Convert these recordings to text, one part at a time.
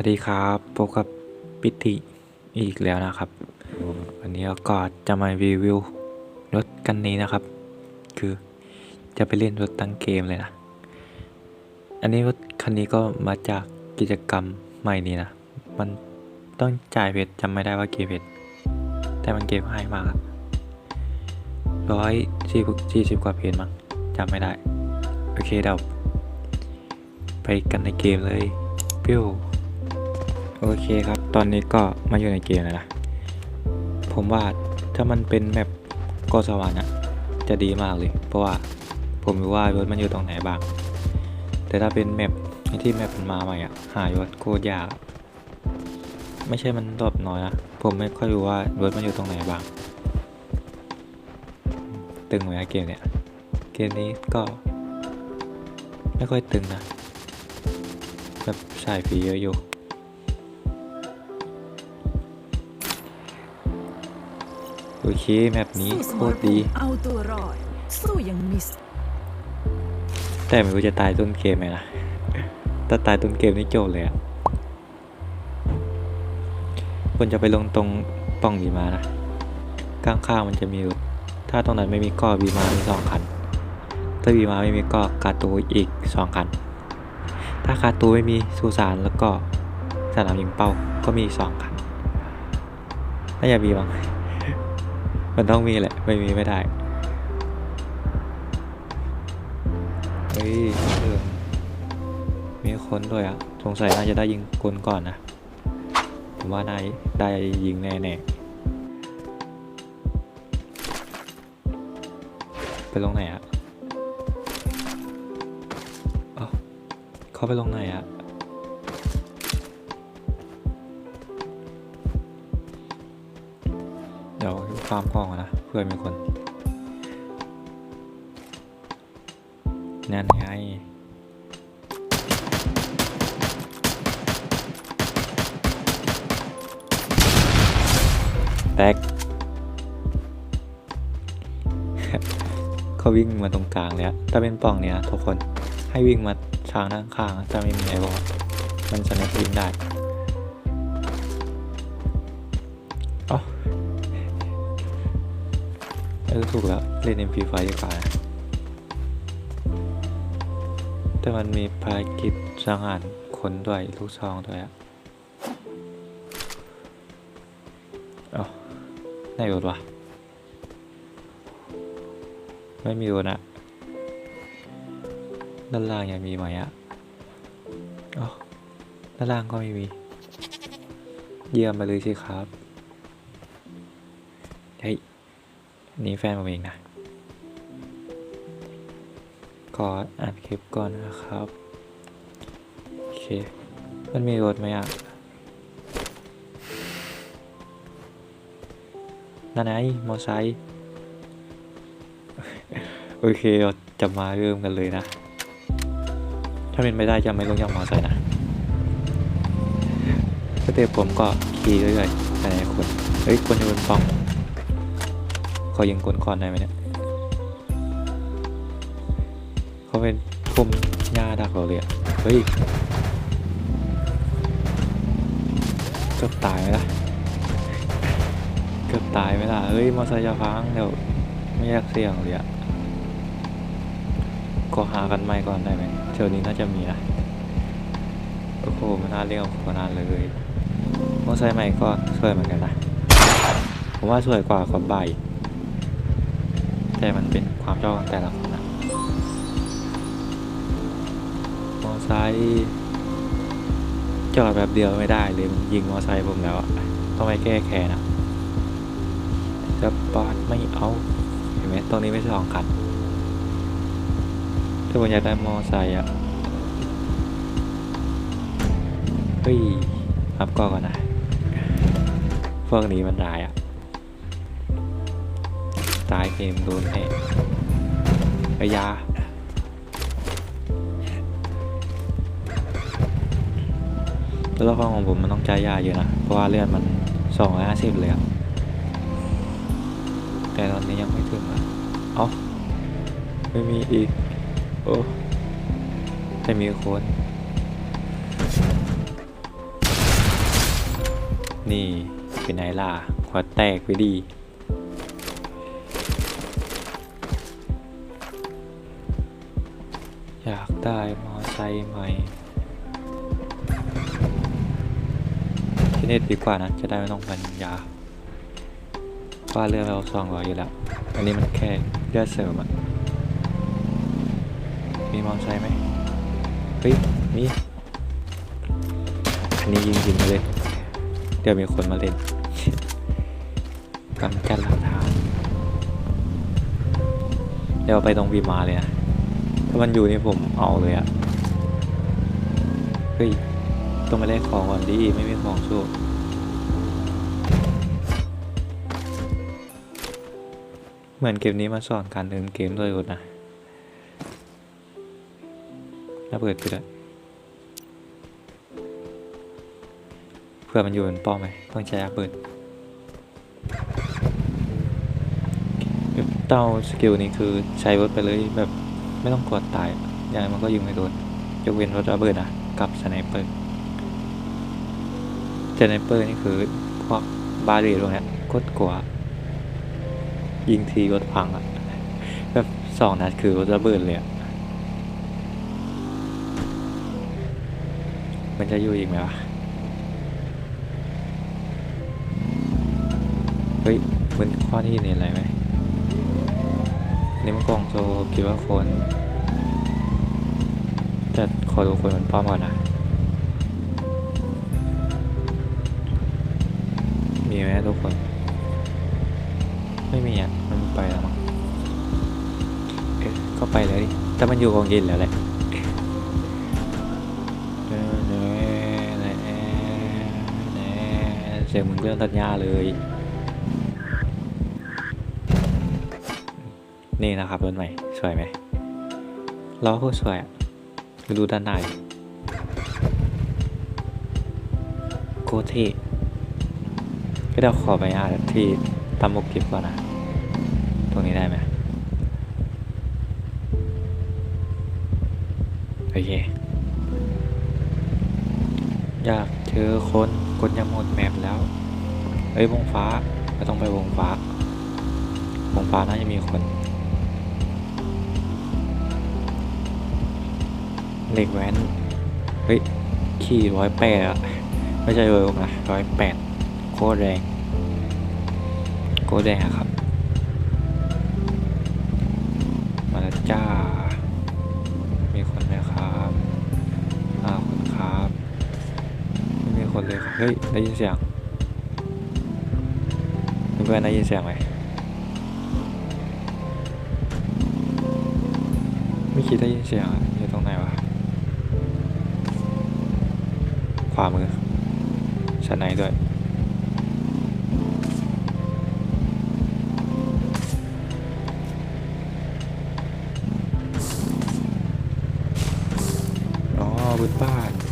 วัสดีครับพบกับปิติอีกแล้วนะครับ วันนี้ก็จะมารีวิวรถคันนี้นะครับ คือจะไปเล่นรถตั้งเกมเลยนะ อันนี้รถคันนี้ก็มาจากกิจกรรมใหม่นี้นะ มันต้องจ่ายเพชรจำไม่ได้ว่ากี่เพชรแต่มันเก็บให้มากร้อยสี่สี่สิบกว่าเพชรมั้งจำไม่ได้ โอเคเดี๋ยวไปกันในเกมเลยปิ้ว โอเคครับ ตอนนี้ก็มาอยู่ในเกมแล้วนะ ผมว่าถ้ามันเป็นแมปโกสวรรค์อะจะดีมากเลย เพราะว่าผมรู้ว่ารถมันอยู่ตรงไหนบ้าง แต่ถ้าเป็นแมปที่แมปมันมาใหม่อะหายถโคตรยาก ไม่ใช่มันรอบน้อยนะ ผมไม่ค่อยรู้ว่ารถมันอยู่ตรงไหนบ้าง ตึงไหมอะเกมเนี้ยเกมนี้ก็ไม่ค่อยตึงนะ แบบสายฟีเยอะอยู่ เคแมปนี้สู้สโคมรตรภูดีมิเอาตัวรอดสู้อยังมิสแต่ไม่รู้จะตายต้นเกมไหมนะถ้าตายต้นเกมนี่จบเลยอะควรจะไปลงตรงปล่องบีมานะข้างๆมันจะมีรถถ้าตรงนั้นไม่มีก้อบีมามีสองคัน ถ้าบีมาไม่มีก้อคาตูอีกสองคัน ถ้าคาตูไม่มีสุสานแล้วก็สนามยิงเป้าก็มีอีกสองคันน่าจะมีบ้าง มันต้องมีแหละ ไม่มีไม่ได้ เฮ้ยเออมีคนด้วยอะ สงสัยน่าจะได้ยิงคนก่อนนะ ผมว่าน่าได้ยิงแน่ๆไปลงไหนอะเอ้าเขาไปลงไหนอะ ควฟาร์มกล้องอนนะเพื่อมีคนนั่นไงแตกเขาวิ่งมาตรงกลางเลยอะถ้าเป็นป่องเนี่ยทุกคนให้วิ่งมาทางด้านข้างๆถ้าไม่มีไอ้บอลมันจะไม่วิ่งได้ อถูกแล้วเล่น MP5 ดีกว่าแต่มันมีภารกิจสังหารคนด้วยลูกซองด้วยอะเอ้าไหนรถวะ ไม่มีรถอะด้านล่างยังมีไหมอะอ๋อด้านล่างก็ไม่มี เยี่ยมไปเลยสิครับ เฮ้ย นี่แฟนผมเองนะขออ่านคลิปก่อนนะครับ โอเค มันมีรถไหมอะนั่นไงมอไซค์โอเคเราจะมาเริ่มกันเลยนะ ถ้าเป็นไม่ได้จะไม่ลงจากมอไซค์นะสเต็ปผมก็ขี่เรื่อยๆแต่ไหนคนเฮ้ยคนอยู่บนปล่อง ขอยิงคนก่อนได้ไหมเนี่ยเขาเป็นคุมหญ้าดักเราเลยอะเฮ้ยเกือบตายไหมล่ะเกือบตายไหมล่ะเฮ้ยมอไซค์จะพังเดี๋ยวไม่อยากเสี่ยงเลยอะก็หากันใหม่ก่อนได้ไหมเที่ยวนี้น่าจะมีนะโอ้โหมันน่าเรียกขนาดเลยมอไซค์ใหม่ก็สวยเหมือนกันนะผมว่าสวยกว่าขอบใบ แต่มันเป็นความชอบของแต่ละคนนะมอไซค์จอดแบบเดียวไม่ได้เลยมันยิงมอไซค์ผมแล้วอะต้องไปแก้แค้นอะจะปาดไม่เอาเห็นไหมตรงนี้ไม่ใช่สองคันถ้าผมอยากได้มอไซค์อะเฮ้ยอัพก่อนก่อนนะพวกนี้มันร้ายอะ ตายเกมโดนแน่ไอยาตัวละครของผมมันต้องใจยาเยอะนะ เพราะว่าเลือดมันสองร้อยห้าสิบเลยอะแต่ตอนนี้ยังไม่ถึงอะเอ้าไม่มีอีก โอ้แต่มีคนนี่เป็นไงล่ะหัวแตกไปดี อยากได้มอไซค์ใหม่ที่น็ตดีกว่านะจะได้ไม่ต้องพันยาว่าเรื่องเราสองร้อยอยู่แล้วอันนี้มันแค่เลือดเสริมอะมีมอไซค์ไหมเฮ้ยมีอันนี้ยิงยิงๆมาเลย เดี๋ยวมีคนมาเล่นกำจัดหลักฐานเดี๋ยวไปตรงบีมาเลยนะ ถ้ามันอยู่นี่ผมเอาเลยอะเฮ้ยต้องมาเล่นของก่อนดิไม่มีของสู้เหมือนเกมนี้มาสอนการเดินเกมด้วยคนนะระเบิดไปด้วยเพื่อมันอยู่บนป้อมไหมต้องใช้ระเบิดเต้าสกิลนี้คือใช้รถไปเลยแบบ ไม่ต้องกดตายยังไงมันก็ยิงไม่โดน ยกเว้นรถระเบิดนะกับสไนเปอร์สไนเปอร์นี่คือพวกบาเรตพวกเนี้ยโคตรกลัวยิงทีรถพังอะแบบสองนัดคือรถระเบิดเลยอะมันจะอยู่อีกไหมวะ เฮ้ยมันข้อที่เนี่อะไรไหม นนี่มันกล่องโซคิดว่าคนจะขอดูคนมันป้อมก่อนนะ มีไหมทุกคน ไม่มีอะ มันไปแล้วมั้งเอ๊ะก็ไปเลยดิ แต่มันอยู่กองยินแล้วแหละเออเนเนเนเสียงมึงเรื่องตัดหญ้าเลย นี่นะครับรถใหม่สวยไหมล้อโคตรสวยอะดูด้านในโคตรเท่ก็เดี๋ยวขอไปอ่านที่ตามมุกคลิปก่อนนะ ตรงนี้ได้ไหมโอเค อยากเจอคนกดยังหมดแมปแล้ว เอ้ยวงฟ้าไม่ต้องไปวงฟ้าวงฟ้าน่าจะมีคน เหล็กแว้น เฮ้ย ขี่ร้อยแปดอะไม่ใช่เวิร์กนะร้อยแปดโคตรแรง โคตรแรงครับ มาแล้วจ้า มีคนไหมครับอ้าคนครับไม่มีคนเลยครับเฮ้ย ได้ยินเสียงเพื่อนได้ยินเสียงไหมไม่คิดได้ยินเสียงอะ มือ ชั้นไหนด้วย อ๋อบนบ้าน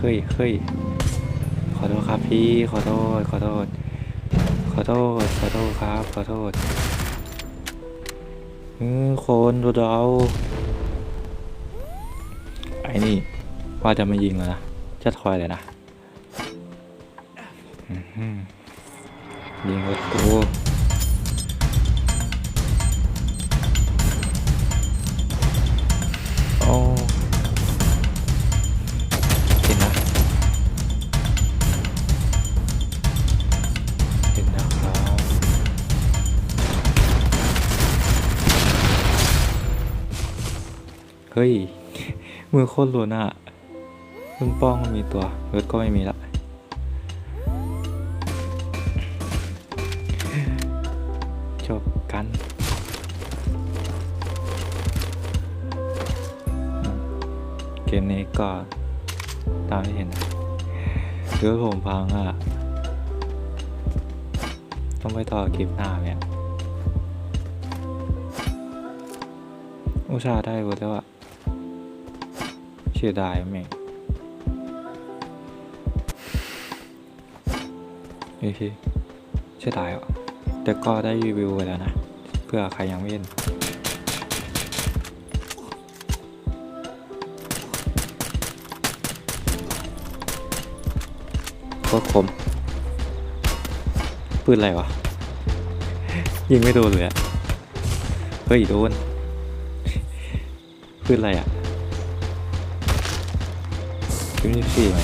เฮ้ยเฮ้ยขอโทษครับพี่ขอโทษขอโทษ ขอโทษขอโทษครับ ขอโทษอือคนดูเราไอ้นี่ว่าจะไม่ยิงแล้วนะจะถอยเลยนะยิงรถกูโอ้ ฮ้ย มือโคตรล้นอะมึงป้องก็มีตัวรถก็ไม่มีละจบกันเกมนี้ก็ตามที่เห็นเรือผมพังอะ ต้องไปต่อคลิปหน้าเนี่ยอุตส่าได้หมดแล้วอะ เสียดายแม่โอเคเสียดายอะแต่ก็ได้รีวิวไปแล้วนะ เพื่อใครยังไม่เห็นโคตรคมปืนอะไรวะ ยิงไม่โดนเลยอะเฮ้ย โดนปืนอะไรอะ ยิงสี่ไหม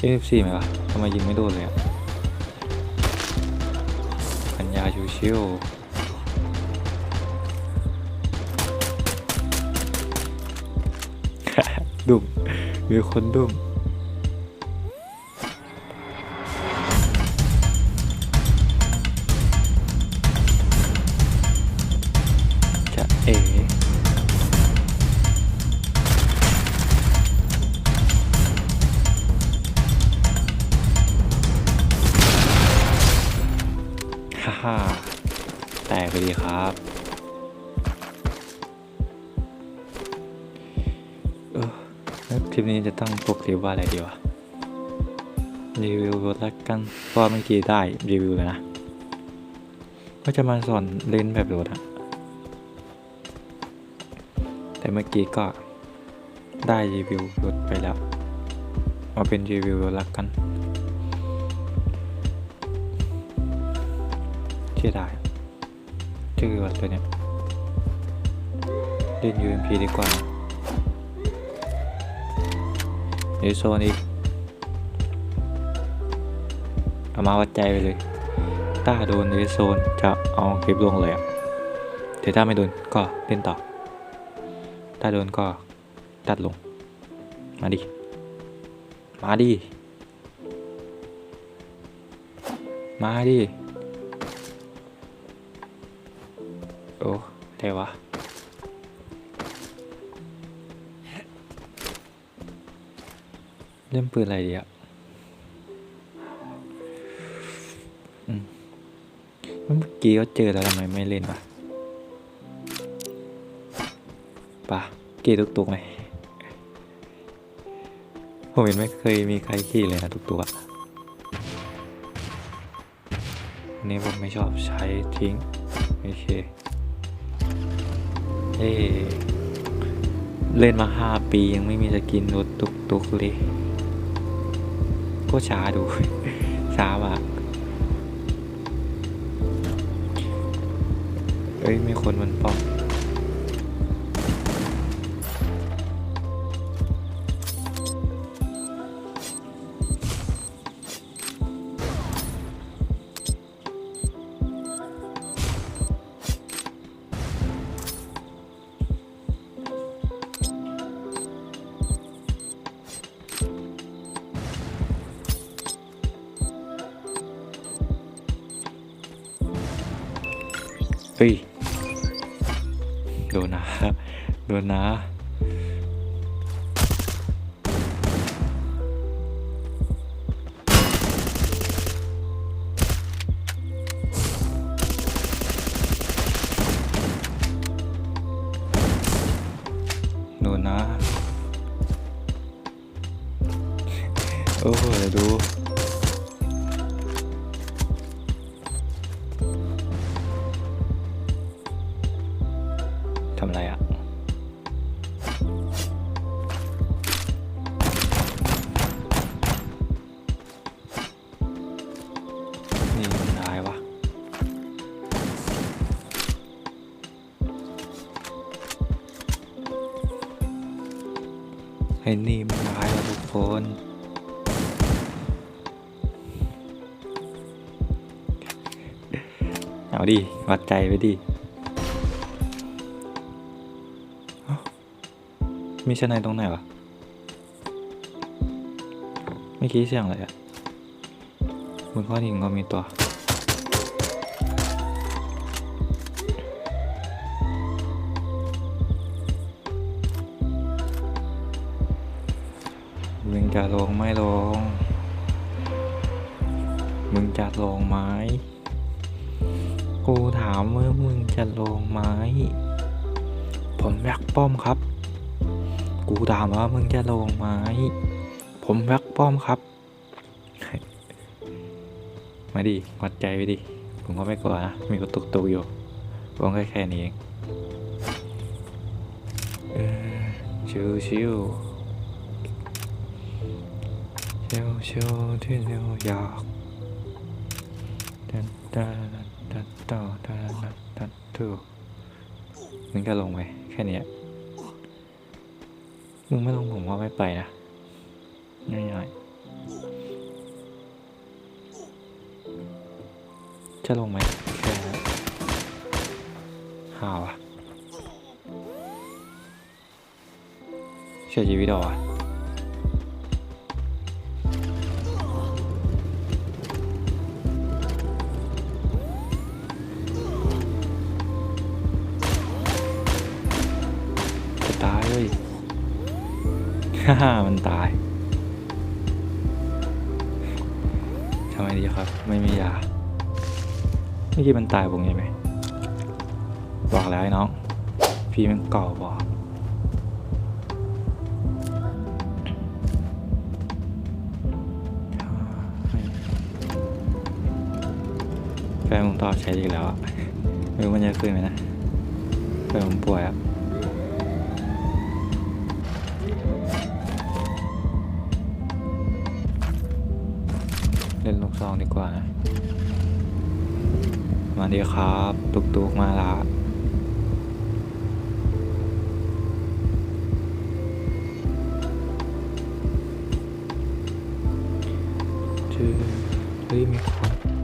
ยิงสี่ไหมวะทำไมยิงไม่โดนเลยอะปัญญาชิวชิวดุมมีคนดุม นี้จะตั้งปกคลิว่าอะไรดีวะ รีวิวรถละกันเพราะเมื่อกี้ได้รีวิวแล้วนะ ก็จะมาสอนเล่นแบบรถอะแต่เมื่อกี้ก็ได้รีวิวรถไปแล้ว มาเป็นรีวิวรถละกันเชื่อได้ชื่อรถตัวเนี้ยเล่น UMP ดีกว่า เดี๋ยวโซนอีก เอามาวัดใจไปเลย ถ้าโดนเรดโซนจะเอาคลิปลงเลยอะแต่ถ้าไม่โดนก็เล่นต่อ ถ้าโดนก็ตัดลง มาดิ มาดิ มาดิ โอ้ได้วะ เล่นปืนอะไรดีอะเมื่อกี้ก็เจอแล้วทำไมไม่เล่นวะปะเกี่ตุกตุกๆไหมผมเห็นไม่เคยมีใครขี่เลยนะตุกตุกอะอันนี้ผมไม่ชอบใช้ทิ้ง โอเค เอ้เล่นมาห้าปียังไม่มีสกินรถตุกตุกๆเลย ก็ช้าดู ช้าว่ะเอ้ย มีคนมันปอก เฮ้ย โดนนะ โดนนะ อ้นี่มันร้ายวะทุกคนเอาดิ วัดใจไปดิ มีชั้นในตรงไหนวะเมื่อกี้เสียงอะไรอะบนก้อนหินก็มีตัว มึงจะลงไม่ลง มึงจะลงไหมกูถามว่ามึงจะลงไหมผมแบกป้อมครับ กูถามว่ามึงจะลงไหมผมแบกป้อมครับ มาดิวัดใจไปดิ ผมก็ไม่กลัวนะ มีกระตุกตุกๆอยู่วงแค่แค่นี้เองเออชิว ชิวชิวชิวที่นิวยอร์กตันตันตันตันตันตันตันตูมึงก็ลงไปแค่นี้มึงไม่ลงผมว่าไม่ไปนะง่ายๆจะลงไหมแค่ห่าวะเสียชีวิตอวะจะ ฮ่ามันตายทำไมดีครับ ไม่มียาเมื่อกี้มันตายผมใช่ไหมบอกแล้วไอ้น้อง พี่มันเก่อบอกแฟนผมตอบใช้อีแล้วอะไม่รู้มันจะขึ้นไหมนะแฟนผมป่วยอะ ซองดีกว่านะมาดีครับ ตุกตุกมาละชื่อเฮ้ยมีคน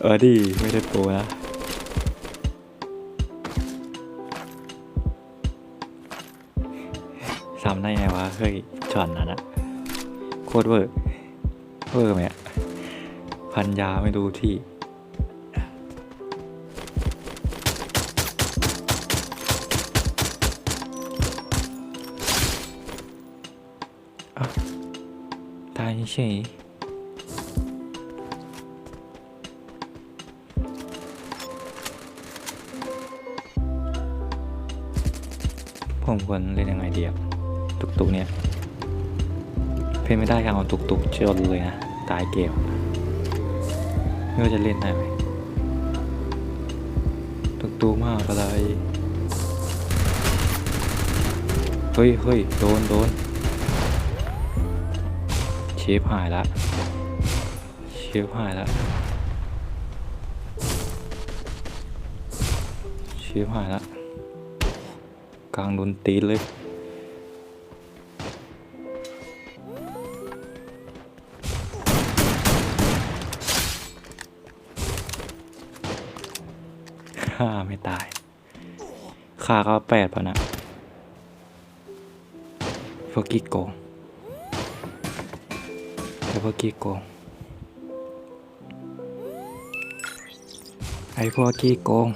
เออดีไม่ได้โปรนะซ้ำได้ไงวะเฮ้ยช็อตนั้นอะโคตรเวอร์เวอร์ไหมพันยาไม่รู้ที่ตายเฉย ผมควรเล่นยังไงดีอะตุกตุกเนี่ย เพลงไม่ได้ก็เอาตุกตุกชนเลยนะ ตายเกมไม่ว่าจะเล่นได้ไหมตุกตุกมากอะไร เฮ้ยเฮ้ยโดนโดนเชฟหายละเชฟหายละเชฟหายละ กลางโดนตีเลย ฆ่าไม่ตาย ฆ่าก็แปดป่ะนะพวกกี้โกงไอ้พวกกี้โกงไอ้พวกกี้โกง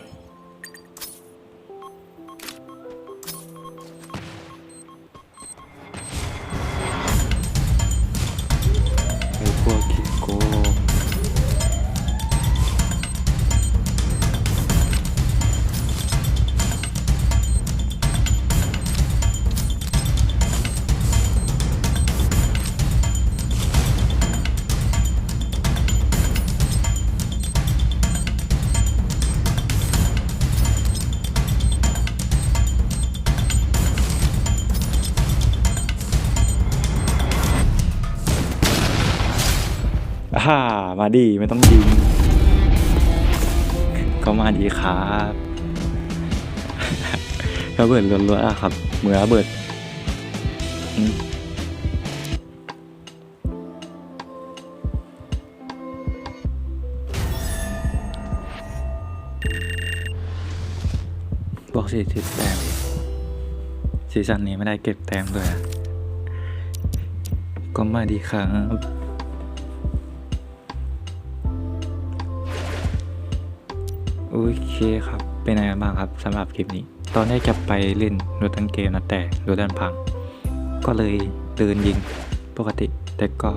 อ่ามาดีไม่ต้องยิงก็มาดีครับระเบิดล้วนๆอะครับเหมือนระเบิดอืมบอกสี่สิบแต้มซีซั่นนี้ไม่ได้เก็บแต้มด้วยก็มาดีครับ โอเคครับ เป็นยังไงบ้างครับสำหรับคลิปนี้ ตอนแรกจะไปเล่นรถทั้งเกมนะแต่รถดันพัง ก็เลยเดินยิงปกติ แต่ก็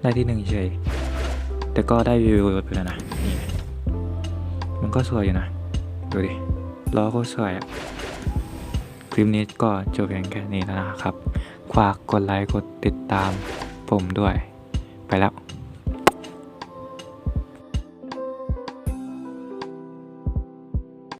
ได้ที่หนึ่งเฉย แต่ก็ได้วิวรถไปแล้วนะนี่มันก็สวยอยู่นะ ดูดิล้อโคตรสวยอะคลิปนี้ก็จบเพียงแค่นี้แล้วนะครับฝากกดไลค์กดติดตามผมด้วย ไปแล้ว